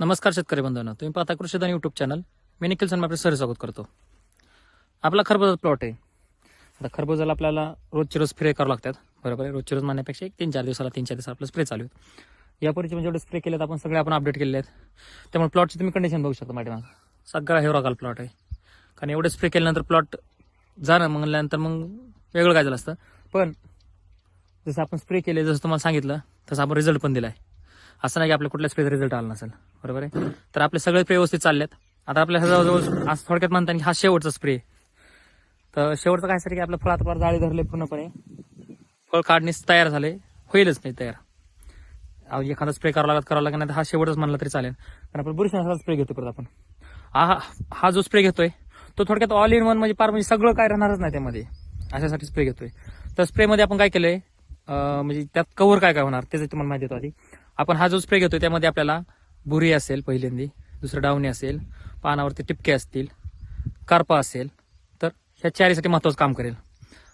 नमस्कार शेतकरी बंधूंनो तुम्ही पाहता कृषीधन यूट्यूब चॅनल मी निखिल सन आपले सर स्वागत करतो. आपला खरबूजा प्लॉट आहे. आता खरबूजाला आपल्याला रोजचे रोज स्प्रे करावं लागतात. बरोबर आहे? रोजचे रोज म्हणण्यापेक्षा एक तीन चार दिवसाला तीन चार दिवस आपलं स्प्रे चालू आहे. यापूर्वीचे म्हणजे जेवढे स्प्रे केलेत आपण सगळे आपण अपडेट केले आहेत. त्यामुळे प्लॉटची तुम्ही कंडिशन बघू शकता मॅडम सगळा हेवरागाल प्लॉट आहे. कारण एवढे स्प्रे केल्यानंतर प्लॉट जाणं म्हणल्यानंतर मग वेगळं काय झालं असतं? पण जसं आपण स्प्रे केले जसं तुम्हाला सांगितलं तसं आपण रिझल्ट पण दिलाय. असं नाही की आपल्या कुठल्या स्प्रेचा रिझल्ट आला नसेल. बरोबर आहे? तर आपले सगळे स्प्रे व्यवस्थित चाललेत. आता आपल्या जवळजवळ असं थोडक्यात म्हणता की हा शेवटचा स्प्रे तर शेवटचं काय सर की आपलं फळ आता फार जाळी धरले पूर्णपणे. फळ काढणीस तयार झाले. होईलच नाही तयार. एखादा स्प्रे करावा लागत करावा लागत नाही तर हा शेवटच म्हणला तरी चालेल. कारण आपण बुरशीनाशकाचा स्प्रे घेतो परत आपण. हा हा जो स्प्रे घेतोय तो थोडक्यात ऑल इन वन म्हणजे फार म्हणजे सगळं काय राहणारच नाही त्यामध्ये. अशासाठी स्प्रे घेतोय. तर स्प्रेमध्ये आपण काय केलंय? म्हणजे त्यात कव्हर काय काय होणार? त्याचं तुम्हाला माहिती देतो आधी. आपण हा जो स्प्रे घेतोय त्यामध्ये आपल्याला बुरी असेल पहिल्यांदी दुसरं डावणी असेल पानावरती टिपके असतील कारपा असेल तर ह्या चारीसाठी महत्वाचं काम करेल.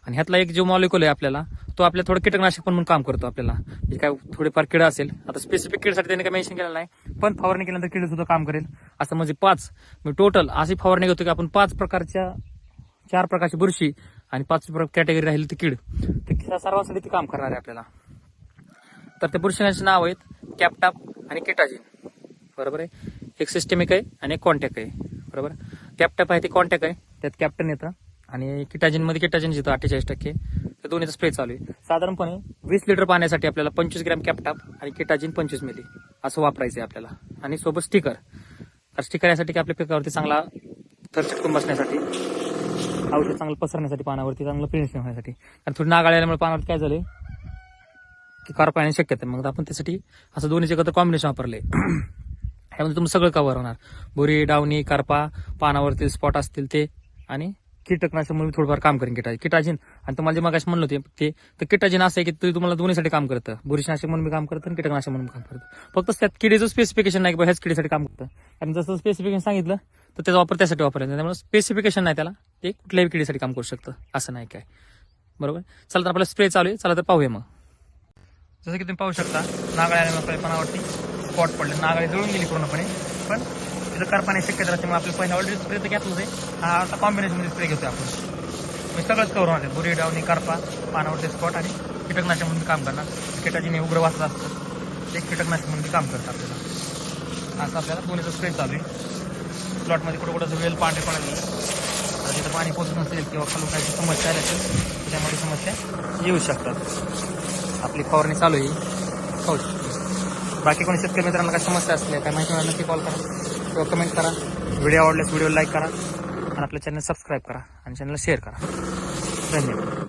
आणि ह्यातला एक जो मॉलिक्युल आहे आपल्याला तो आपल्या थोडं कीटकनाशक पण म्हणून काम करतो आपल्याला. म्हणजे काय थोडेफार किडा असेल आता स्पेसिफिक किडसाठी त्याने काय मेन्शन केलेलं नाही पण फवारणी केल्यानंतर किड सुद्धा काम करेल. असं म्हणजे पाच म्हणजे मी टोटल अशी फवारणी घेतो की आपण पाच प्रकारच्या चार प्रकारची बुरशी आणि पाच कॅटेगरी राहिली ती कीड. तर सर्वांसाठी ती काम करणार आहे आपल्याला. तर त्या बुरशीनाचे नाव आहेत कॅपटाप आणि केटाजिन बरोबर आहे? एक सिस्टमिक आहे आणि एक कॉन्टॅक्ट आहे. बरोबर? कॅपटॉप आहे ते कॉन्टॅक्ट आहे. त्यात कॅप्टन येतं आणि किटाजिनमध्ये किटाजिन येतं अठ्ठेचाळीस टक्के तर दोन्हीचा स्प्रे चालू आहे. साधारणपणे वीस लिटर पाण्यासाठी आपल्याला पंचवीस ग्रॅम कॅपटाप आणि किटाजिन पंचवीस मिली असं वापरायचं आहे आपल्याला. आणि सोबत स्टिकर तर स्टिकर यासाठी की आपल्या पिकावरती चांगला थर चिटकून बसण्यासाठी औषध चांगलं पसरण्यासाठी पानावरती चांगलं फिनिशिंग होण्यासाठी कारण थोडी नाग आल्यामुळे पानावरती काय झालं की कार पाण्याची शक्यता आहे. मग आपण त्यासाठी असं दोन्हीचे एकत्र कॉम्बिनेशन वापरले. ह्यामध्ये तुम्ही सगळं कव्हर होणार. बोरी डावणी कारपा पानावरती स्पॉट असतील ते. आणि कीटकनाशक म्हणून थोडंफार काम करेन किटा किटाजिन. आणि तुम्हाला जे मगाशी म्हणलं होते ते तर किटाजिन असं आहे की ते तुम्हाला दोन्हीसाठी काम करतं. बुरशीनाशक म्हणून मी काम करतं आणि कीटकनाशक म्हणून काम करतं. फक्त त्यात किडीचं स्पेसिफिकेशन नाही की बा ह्याच किडीसाठी काम करतं. कारण जसं स्पेसिफिकेशन सांगितलं तर त्याचा वापर त्यासाठी वापरायचा त्यामुळे स्पेसिफिकेशन नाही त्याला. ते कुठल्याही किडीसाठी काम करू शकतं. असं नाही काय. बरोबर? चला तर आपला स्प्रे चालू आहे. चला तर पाहूया मग. जसं की तुम्ही पाहू शकता नागाळी आल्यामुळे पानावरती स्पॉट पडले. नागाळी जळून गेली पूर्णपणे पण तिथं करपाने शक्यता राहते मग आपल्या पहिला ऑलरेडी स्प्रे तर घेतलं आहे हा आता कॉम्बिनेशनमध्ये स्प्रे घेतो आपण. म्हणजे सगळंच करून आले बुरी डावणी करपा पानावरती स्पॉट आणि कीटकनाशक म्हणून काम करणार. कीटाची उग्र वाचत असतं ते कीटकनाशक म्हणून काम करतं आपल्याला. असं आपल्याला दोन्हीचा स्प्रे चालू आहे. प्लॉटमध्ये कुठं कुठं वेल पांढरे पडायला तिथं पाणी पोचत नसेल किंवा खालून काही समस्या आल्या असेल त्याच्यामध्ये समस्या येऊ शकतात. आपली फवारणी चालू आहे. हो बाकी कोणी शेतकरी मित्रांना काय समस्या असल्या काय माहिती मिळाली नक्की कॉल करा. किंवा कमेंट करा. व्हिडिओ आवडल्यास व्हिडिओ लाईक करा. आणि आपल्या चॅनल सबस्क्राईब करा. आणि चॅनलला शेअर करा. धन्यवाद.